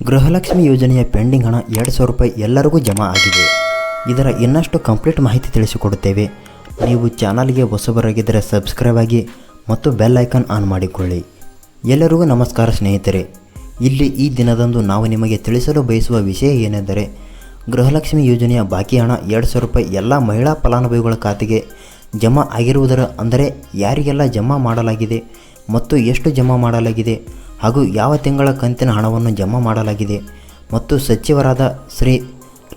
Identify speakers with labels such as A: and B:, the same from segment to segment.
A: ಗೃಹಲಕ್ಷ್ಮಿ ಯೋಜನೆಯ ಪೆಂಡಿಂಗ್ ಹಣ ಎರಡು ಸಾವಿರ ರೂಪಾಯಿ ಎಲ್ಲರಿಗೂ ಜಮಾ ಆಗಿದೆ. ಇದರ ಇನ್ನಷ್ಟು ಕಂಪ್ಲೀಟ್ ಮಾಹಿತಿ ತಿಳಿಸಿಕೊಡುತ್ತೇವೆ. ನೀವು ಚಾನಲ್ಗೆ ಹೊಸಬರಾಗಿದ್ದರೆ ಸಬ್ಸ್ಕ್ರೈಬ್ ಆಗಿ ಮತ್ತು ಬೆಲ್ ಐಕಾನ್ ಆನ್ ಮಾಡಿಕೊಳ್ಳಿ. ಎಲ್ಲರಿಗೂ ನಮಸ್ಕಾರ ಸ್ನೇಹಿತರೆ. ಇಲ್ಲಿ ಈ ದಿನದಂದು ನಾವು ನಿಮಗೆ ತಿಳಿಸಲು ಬಯಸುವ ವಿಷಯ ಏನೆಂದರೆ, ಗೃಹಲಕ್ಷ್ಮಿ ಯೋಜನೆಯ ಬಾಕಿ ಹಣ ಎರಡು ಸಾವಿರ ರೂಪಾಯಿ ಎಲ್ಲ ಮಹಿಳಾ ಫಲಾನುಭವಿಗಳ ಖಾತೆಗೆ ಜಮಾ ಆಗಿರುವುದರ ಅಂದರೆ ಯಾರಿಗೆಲ್ಲ ಜಮಾ ಮಾಡಲಾಗಿದೆ ಮತ್ತು ಎಷ್ಟು ಜಮಾ ಮಾಡಲಾಗಿದೆ ಹಾಗೂ ಯಾವ ತಿಂಗಳ ಕಂತಿನ ಹಣವನ್ನು ಜಮಾ ಮಾಡಲಾಗಿದೆ. ಮತ್ತು ಸಚಿವರಾದ ಶ್ರೀ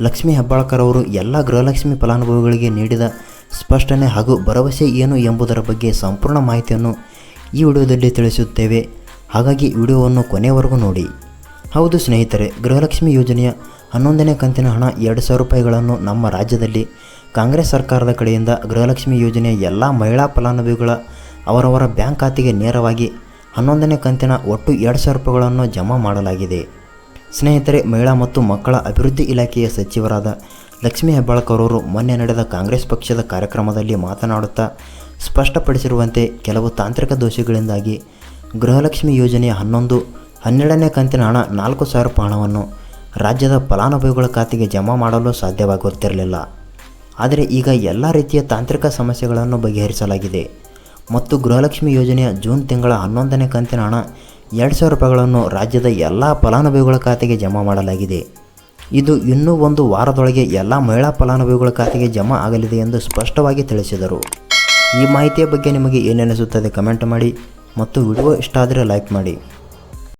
A: ಲಕ್ಷ್ಮೀ ಹೆಬ್ಬಾಳ್ಕರ್ ಅವರು ಎಲ್ಲ ಗೃಹಲಕ್ಷ್ಮಿ ಫಲಾನುಭವಿಗಳಿಗೆ ನೀಡಿದ ಸ್ಪಷ್ಟನೆ ಹಾಗೂ ಭರವಸೆ ಏನು ಎಂಬುದರ ಬಗ್ಗೆ ಸಂಪೂರ್ಣ ಮಾಹಿತಿಯನ್ನು ಈ ವಿಡಿಯೋದಲ್ಲಿ ತಿಳಿಸುತ್ತೇವೆ. ಹಾಗಾಗಿ ವಿಡಿಯೋವನ್ನು ಕೊನೆಯವರೆಗೂ ನೋಡಿ. ಹೌದು ಸ್ನೇಹಿತರೆ, ಗೃಹಲಕ್ಷ್ಮಿ ಯೋಜನೆಯ ಹನ್ನೊಂದನೇ ಕಂತಿನ ಹಣ ಎರಡು ಸಾವಿರ ರೂಪಾಯಿಗಳನ್ನು ನಮ್ಮ ರಾಜ್ಯದಲ್ಲಿ ಕಾಂಗ್ರೆಸ್ ಸರ್ಕಾರದ ಕಡೆಯಿಂದ ಗೃಹಲಕ್ಷ್ಮಿ ಯೋಜನೆಯ ಎಲ್ಲ ಮಹಿಳಾ ಫಲಾನುಭವಿಗಳ ಅವರವರ ಬ್ಯಾಂಕ್ ಖಾತೆಗೆ ನೇರವಾಗಿ ಹನ್ನೊಂದನೇ ಕಂತಿನ ಒಟ್ಟು ಎರಡು ಸಾವಿರ ರೂಪಾಯಿಗಳನ್ನು ಜಮಾ ಮಾಡಲಾಗಿದೆ. ಸ್ನೇಹಿತರೆ, ಮಹಿಳಾ ಮತ್ತು ಮಕ್ಕಳ ಅಭಿವೃದ್ಧಿ ಇಲಾಖೆಯ ಸಚಿವರಾದ ಲಕ್ಷ್ಮೀ ಹೆಬ್ಬಾಳ್ಕರವರು ಮೊನ್ನೆ ನಡೆದ ಕಾಂಗ್ರೆಸ್ ಪಕ್ಷದ ಕಾರ್ಯಕ್ರಮದಲ್ಲಿ ಮಾತನಾಡುತ್ತಾ, ಸ್ಪಷ್ಟಪಡಿಸಿರುವಂತೆ ಕೆಲವು ತಾಂತ್ರಿಕ ದೋಷಗಳಿಂದಾಗಿ ಗೃಹಲಕ್ಷ್ಮಿ ಯೋಜನೆಯ ಹನ್ನೊಂದು, ಹನ್ನೆರಡನೇ ಕಂತಿನ ಹಣ ನಾಲ್ಕು ಸಾವಿರ ರೂಪಾಯಿ ಹಣವನ್ನು ರಾಜ್ಯದ ಫಲಾನುಭವಿಗಳ ಖಾತೆಗೆ ಜಮಾ ಮಾಡಲು ಸಾಧ್ಯವಾಗುತ್ತಿರಲಿಲ್ಲ. ಆದರೆ ಈಗ ಎಲ್ಲ ರೀತಿಯ ತಾಂತ್ರಿಕ ಸಮಸ್ಯೆಗಳನ್ನು ಬಗೆಹರಿಸಲಾಗಿದೆ. ಮತ್ತು ಗೃಹಲಕ್ಷ್ಮಿ ಯೋಜನೆಯ ಜೂನ್ ತಿಂಗಳ ಹನ್ನೊಂದನೇ ಕಂತಿನ ಹಣ ಎರಡು ಸಾವಿರ ರೂಪಾಯಿಗಳನ್ನು ರಾಜ್ಯದ ಎಲ್ಲ ಫಲಾನುಭವಿಗಳ ಖಾತೆಗೆ ಜಮಾ ಮಾಡಲಾಗಿದೆ. ಇದು ಇನ್ನೂ ಒಂದು ವಾರದೊಳಗೆ ಎಲ್ಲ ಮಹಿಳಾ ಫಲಾನುಭವಿಗಳ ಖಾತೆಗೆ ಜಮಾ ಆಗಲಿದೆ ಎಂದು ಸ್ಪಷ್ಟವಾಗಿ ತಿಳಿಸಿದರು. ಈ ಮಾಹಿತಿಯ ಬಗ್ಗೆ ನಿಮಗೆ ಏನೆನಿಸುತ್ತದೆ ಕಮೆಂಟ್ ಮಾಡಿ ಮತ್ತು ವಿಡಿಯೋ ಇಷ್ಟ ಆದರೆ ಲೈಕ್ ಮಾಡಿ.